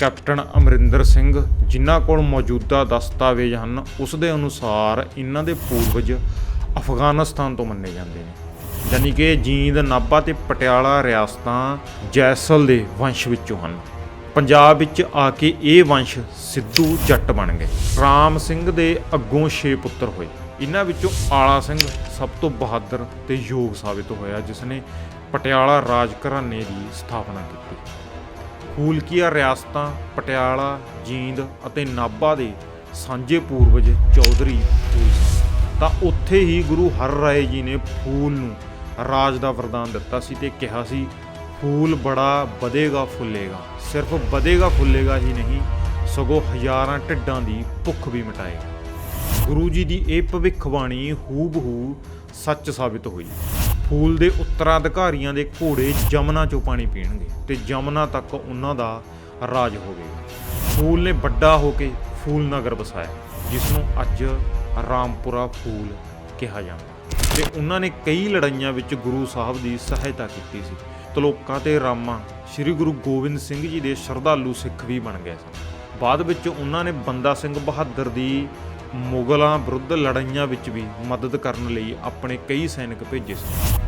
Captain Amarinder Singh ਜਿਨ੍ਹਾਂ ਕੋਲ ਮੌਜੂਦਾ ਦਸਤਾਵੇਜ਼ ਹਨ, ਉਸ ਦੇ ਅਨੁਸਾਰ ਇਹਨਾਂ ਦੇ ਪੂਰਵਜ ਅਫਗਾਨਿਸਤਾਨ ਤੋਂ ਮੰਨੇ ਜਾਂਦੇ ਨੇ। ਯਾਨੀ ਕਿ ਜੀਂਦ, ਨਾਭਾ ਤੇ ਪਟਿਆਲਾ ਰਿਆਸਤਾਂ ਜੈਸਲ ਦੇ ਵੰਸ਼ ਵਿੱਚੋਂ ਹਨ। ਪੰਜਾਬ ਵਿੱਚ ਆ ਕੇ ਇਹ ਵੰਸ਼ ਸਿੱਧੂ ਜੱਟ ਬਣ ਗਏ। ਰਾਮ ਸਿੰਘ ਦੇ ਅੱਗੋਂ 6 ਪੁੱਤਰ ਹੋਏ। ਇਹਨਾਂ ਵਿੱਚੋਂ ਆਲਾ ਸਿੰਘ ਸਭ ਤੋਂ ਬਹਾਦਰ ਤੇ ਯੋਗ ਸਾਬਿਤ ਹੋਇਆ, ਜਿਸ ਨੇ ਪਟਿਆਲਾ ਰਾਜ ਘਰਾਣੇ ਦੀ ਸਥਾਪਨਾ ਕੀਤੀ। ਫੂਲਕੀਆ ਰਿਆਸਤਾਂ, ਪਟਿਆਲਾ, ਜੀਂਦ ਅਤੇ ਨਾਭਾ ਦੇ ਸਾਂਝੇ ਪੂਰਵਜ ਚੌਧਰੀ ਹੋਈ ਸਨ। ਤਾਂ ਉੱਥੇ ਹੀ ਗੁਰੂ ਹਰ ਰਾਏ ਜੀ ਨੇ ਫੂਲ ਨੂੰ ਰਾਜ ਦਾ ਵਰਦਾਨ ਦਿੱਤਾ ਸੀ ਤੇ ਕਿਹਾ ਸੀ, ਫੂਲ ਬੜਾ ਵਧੇਗਾ ਫੁੱਲੇਗਾ। ਸਿਰਫ ਵਧੇਗਾ ਫੁੱਲੇਗਾ ਹੀ ਨਹੀਂ, ਸਗੋਂ ਹਜ਼ਾਰਾਂ ਢਿੱਡਾਂ ਦੀ ਭੁੱਖ ਵੀ ਮਿਟਾਏਗਾ। ਗੁਰੂ ਜੀ ਦੀ ਇਹ ਭਵਿੱਖਬਾਣੀ ਹੂਬਹੂ ਸੱਚ ਸਾਬਿਤ ਹੋਈ। ਫੂਲ ਦੇ ਉੱਤਰਾਧਿਕਾਰੀਆਂ ਦੇ ਘੋੜੇ ਜਮਨਾ ਚੋਂ ਪਾਣੀ ਪੀਣਗੇ ਤੇ ਜਮਨਾ ਤੱਕ ਉਹਨਾਂ ਦਾ ਰਾਜ ਹੋਵੇਗਾ। ਫੂਲ ਨੇ ਵੱਡਾ ਹੋ ਕੇ ਫੂਲ ਨਗਰ ਵਸਾਇਆ ਜਿਸ ਨੂੰ ਅੱਜ ਰਾਮਪੁਰਾ ਫੂਲ ਕਿਹਾ ਜਾਂਦਾ। ਤੇ ਉਹਨਾਂ ਨੇ ਕਈ ਲੜਾਈਆਂ ਵਿੱਚ ਗੁਰੂ ਸਾਹਿਬ ਦੀ ਸਹਾਇਤਾ ਕੀਤੀ ਸੀ ਤਲੋਕਾਂ ਤੇ ਰਾਮਾ, ਸ੍ਰੀ ਗੁਰੂ ਗੋਬਿੰਦ ਸਿੰਘ ਜੀ ਦੇ ਸ਼ਰਧਾਲੂ ਸਿੱਖ ਵੀ ਬਣ ਗਏ ਸਨ। ਬਾਅਦ ਵਿੱਚ ਉਹਨਾਂ ਨੇ ਬੰਦਾ ਸਿੰਘ ਬਹਾਦਰ ਦੀ ਮੁਗਲਾਂ ਵਿਰੁੱਧ ਲੜਾਈਆਂ ਵਿੱਚ ਵੀ ਮਦਦ ਕਰਨ ਲਈ ਆਪਣੇ ਕਈ ਸੈਨਿਕ ਭੇਜੇ ਸੀ।